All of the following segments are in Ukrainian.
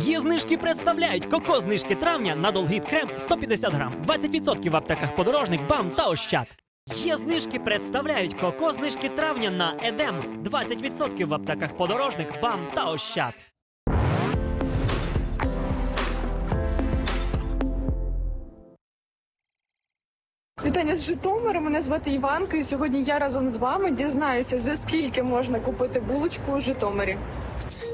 Є знижки представляють коко знижки травня на Долгіт крем 150 грам, 20% в аптеках подорожник, бам та ощад. Є знижки представляють коко знижки травня на Едем, 20% в аптеках подорожник, бам та ощад. Вітання з Житомира. Мене звати Іванка, і сьогодні я разом з вами дізнаюся, за скільки можна купити булочку у Житомирі.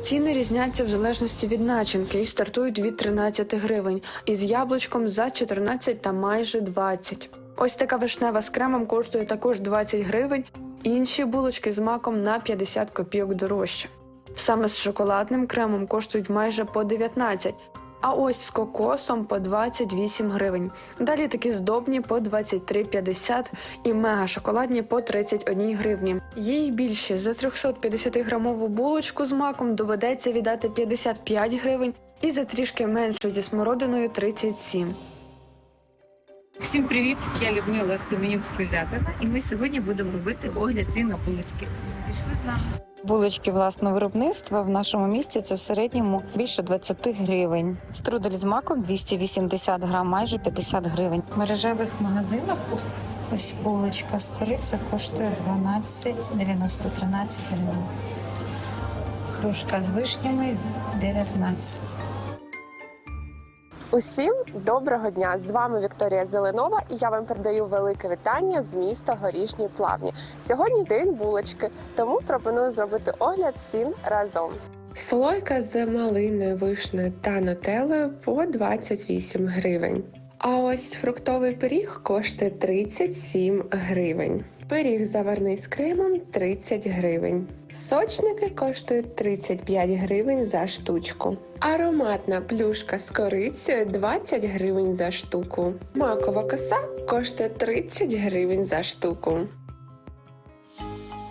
Ціни різняться в залежності від начинки і стартують від 13 гривень, із яблучком за 14 та майже 20. Ось така вишнева з кремом коштує також 20 гривень, інші булочки з маком на 50 копійок дорожче. Саме з шоколадним кремом коштують майже по 19, а ось з кокосом по 28 гривень. Далі такі здобні по 23,50 і мега шоколадні по 31 гривні. Є й більші за 350 грамову булочку з маком доведеться віддати 55 гривень і за трішки меншу зі смородиною 37. Всім привіт! Я Людмила Семенюк з Козятина, і ми сьогодні будемо робити огляд цін на булочки. Пішли з нами. Булочки власного виробництва в нашому місті це в середньому більше 20 гривень. Струдель з маком 280 грам, майже 50 гривень. В мережевих магазинах ось булочка з кориці коштує 12,90 13 гривень. Кружка з вишнями 19. Усім доброго дня! З вами Вікторія Зеленова, і я вам передаю велике вітання з міста Горішні Плавні. Сьогодні день булочки, тому пропоную зробити огляд цін разом. Слойка з малиною, вишнею та нутеллою по 28 гривень. А ось фруктовий пиріг коштує 37 гривень. Пиріг заварний з кремом 30 гривень. Сочники коштують 35 гривень за штучку. Ароматна плюшка з корицею 20 гривень за штуку. Макова коса коштує 30 гривень за штуку.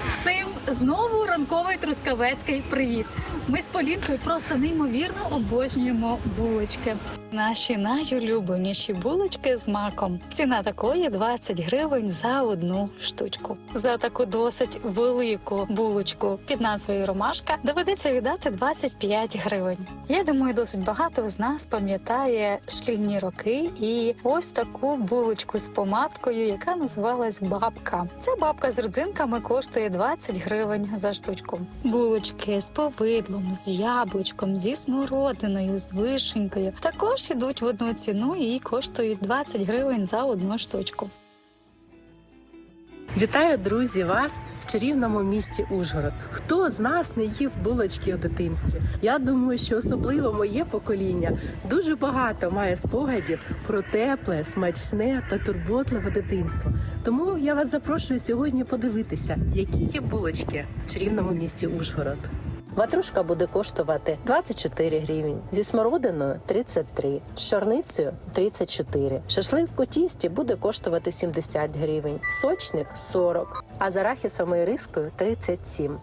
Всім знову ранковий трускавецький привіт. Ми з Полінкою просто неймовірно обожнюємо булочки. Наші найулюбленіші булочки з маком. Ціна такої 20 гривень за одну штучку. За таку досить велику булочку під назвою Ромашка доведеться віддати 25 гривень. Я думаю, досить багато з нас пам'ятає шкільні роки і ось таку булочку з помадкою, яка називалась бабка. Ця бабка з родзинками коштує 20 гривень за штучку. Булочки з повидлом, з яблучком, зі смородиною, з вишенькою також ідуть в одну ціну і коштують 20 гривень за одну штучку. Вітаю, друзі, вас в чарівному місті Ужгород. Хто з нас не їв булочки у дитинстві? Я думаю, що особливо моє покоління дуже багато має спогадів про тепле, смачне та турботливе дитинство. Тому я вас запрошую сьогодні подивитися, які є булочки в чарівному місті Ужгород. Ватрушка буде коштувати 24 гривень, зі смородиною 33, з чорницею 34. Шашлик в тісті буде коштувати 70 гривень, сочник 40, а з арахісом і рискою 37.